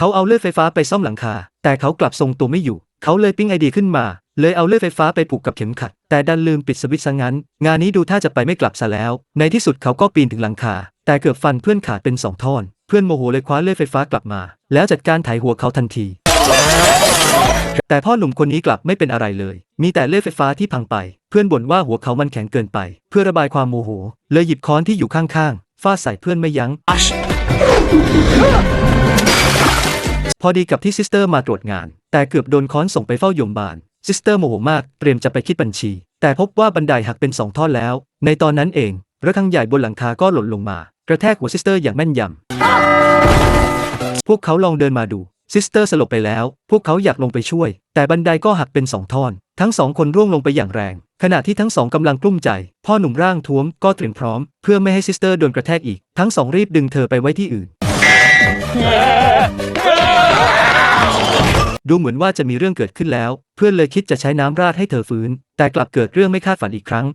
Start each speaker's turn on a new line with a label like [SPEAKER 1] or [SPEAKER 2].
[SPEAKER 1] เขาเอาเลื่อยไฟฟ้าไปซ่อมหลังคา แต่เขากลับทรงตัวไม่อยู่ เขาเลยปิ้งไอเดียขึ้นมา เลยเอาเลื่อยไฟฟ้าไปผูกกับเข็มขัด แต่ดันลืมปิดสวิตช์ซะงั้น งานนี้ดูท่าจะไปไม่กลับซะแล้ว ในที่สุดเขาก็ปีนถึงหลังคา แต่เกือบฟันเพื่อนขาดเป็นสองท่อน เพื่อนโมโหเลยคว้าเลื่อยไฟฟ้ากลับมา แล้วจัดการไถหัวเขาทันที แต่พ่อหนุ่มคนนี้กลับไม่เป็นอะไรเลย มีแต่เลื่อยไฟฟ้าที่พังไป เพื่อนบ่นว่าหัวเขามันแข็งเกินไป เพื่อระบายความโมโห เลยหยิบค้อนที่อยู่ข้างๆฟาดใส่เพื่อนไม่ยัง้ง พอดีกับที่ซิสเตอร์มาตรวจงาน แต่เกือบโดนค้อนส่งไปเฝ้าโยมบาลซิสเตอร์โมโหมากเตรียมจะไปคิดบัญชี แต่พบว่าบันไดหักเป็นสองท่อนแล้ว ในตอนนั้นเองระฆังใหญ่บนหลังคาก็หล่นลงมา กระแทกหัวซิสเตอร์อย่างแม่นยำพวกเขาลองเดินมาดูซิสเตอร์สลบไปแล้ว พวกเขาอยากลงไปช่วย แต่บันไดก็หักเป็นสองท่อน ทั้งสองคนร่วงลงไปอย่างแรง ขณะที่ทั้งสองกำลังกลุ้มใจ พ่อหนุ่มร่างท้วมก็เตรียมพร้อม เพื่อไม่ให้ซิสเตอร์โดนกระแทกอีก ทั้งสองรีบดึงเธอไปไว้ที่อื่น ดูเหมือนว่าจะมีเรื่องเกิดขึ้นแล้ว เพื่อนเลยคิดจะใช้น้ำราดให้เธอฟื้น แต่กลับเกิดเรื่องไม่คาดฝันอีกครั้ง